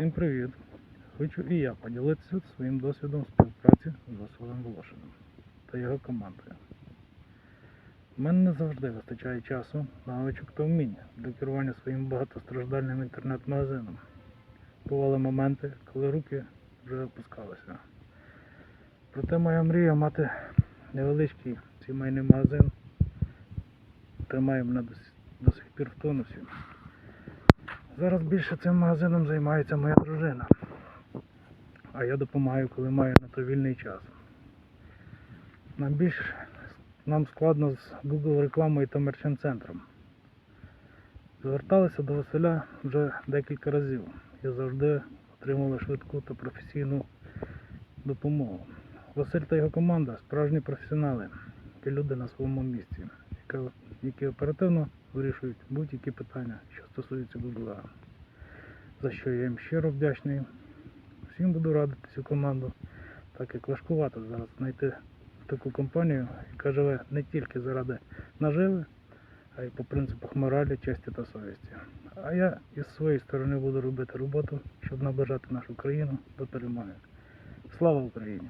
Всім привіт! Хочу і я поділитися своїм досвідом співпраці з Василем Волошиним та його командою. У мене не завжди вистачає часу, навичок та вміння для керування своїм багатостраждальним інтернет-магазином. Бували моменти, коли руки вже опускалися. Проте моя мрія мати невеличкий сімейний магазин тримає мене до, сих пір в тонусі. Зараз більше цим магазином займається моя дружина. А я допомагаю, коли маю на то вільний час. Нам більш нам складно з Google рекламою та мерчант-центром. Зверталися до Василя вже декілька разів. Я завжди отримував швидку та професійну допомогу. Василь та його команда справжні професіонали і люди на своєму місці, які оперативно вирішують будь-які питання, що стосуються Google. За що я їм щиро вдячний. Всім буду радити цю команду, так як важкувато зараз знайти таку компанію, яка живе не тільки заради наживи, а й по принципах моралі, честі та совісті. А я із своєї сторони буду робити роботу, щоб наближати нашу країну до перемоги. Слава Україні!